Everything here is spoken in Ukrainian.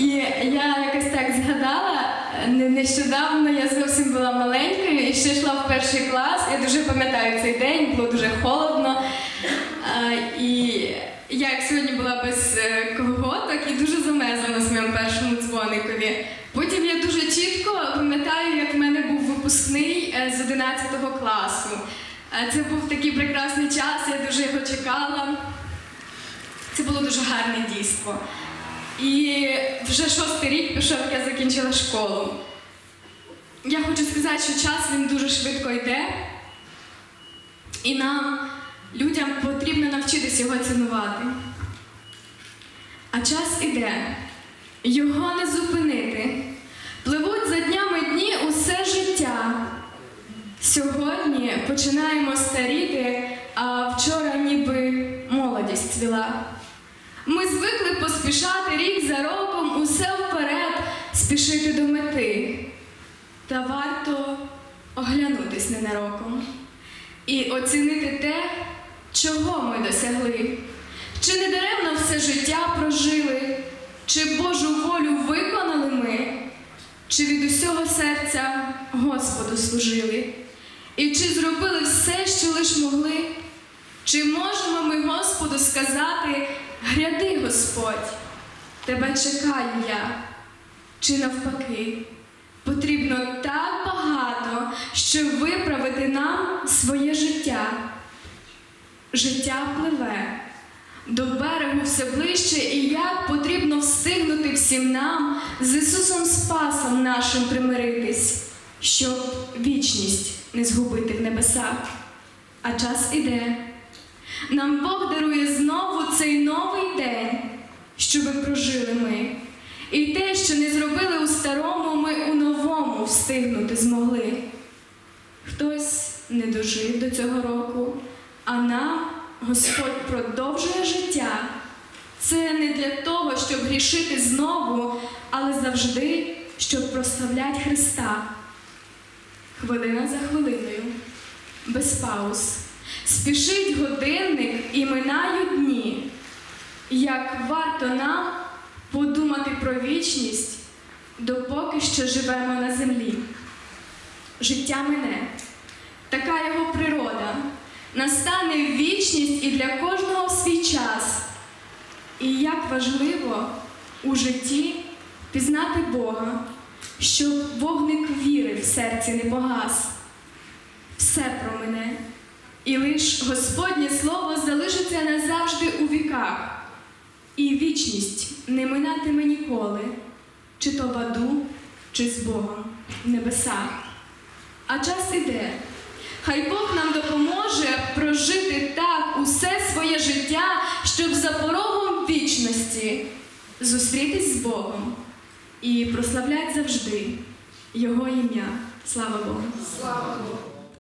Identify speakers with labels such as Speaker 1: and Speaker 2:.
Speaker 1: І я якось так згадала, не- нещодавно я зовсім була маленькою і ще йшла в перший клас. Я дуже пам'ятаю цей день, було дуже холодно. І я як сьогодні була без е, колготок і дуже замерзла на своєму першому дзвоникові. Потім я дуже чітко пам'ятаю, як в мене був випускний е, з 11 класу. Це був такий прекрасний час, я дуже його чекала. Це було дуже гарне дійство. І вже шостий рік пішов, як я закінчила школу. Я хочу сказати, що час він дуже швидко йде, і нам, людям, потрібно навчитися його цінувати. А час іде, його не зупинити. Пливуть за днями дні усе життя. Сьогодні починаємо старіти, а вчора ніби молодість цвіла. Поспішати рік за роком, усе вперед, спішити до мети. Та варто оглянутись ненароком і оцінити те, чого ми досягли. Чи не даремно все життя прожили, чи Божу волю виконали ми, чи від усього серця Господу служили, і чи зробили все, що лиш могли. Чи можемо ми Господу сказати, гряди, Господь, тебе чекаю я, чи навпаки, потрібно так багато, щоб виправити нам своє життя. Життя пливе, до берегу все ближче, і як потрібно встигнути всім нам з Ісусом Спасом нашим примиритись, щоб вічність не згубити в небесах. А час іде. Нам Бог дарує знову цей новий день, щоби прожили ми. І те, що не зробили у старому, ми у новому встигнути змогли. Хтось не дожив до цього року, а нам Господь продовжує життя. Це не для того, щоб грішити знову, але завжди, щоб прославляти Христа. Хвилина за хвилиною, без пауз. Спішить годинник і минають дні. Як варто нам подумати про вічність, допоки що живемо на землі. Життя мине, така його природа. Настане вічність і для кожного свій час. І як важливо у житті пізнати Бога, щоб вогник віри в серці не погас. Все про мене. І лиш Господнє Слово залишиться назавжди у віках, і вічність не минатиме ніколи, чи то в аду, чи з Богом в небесах. А час іде. Хай Бог нам допоможе прожити так усе своє життя, щоб за порогом вічності зустрітись з Богом і прославлять завжди Його ім'я. Слава Богу!
Speaker 2: Слава Богу!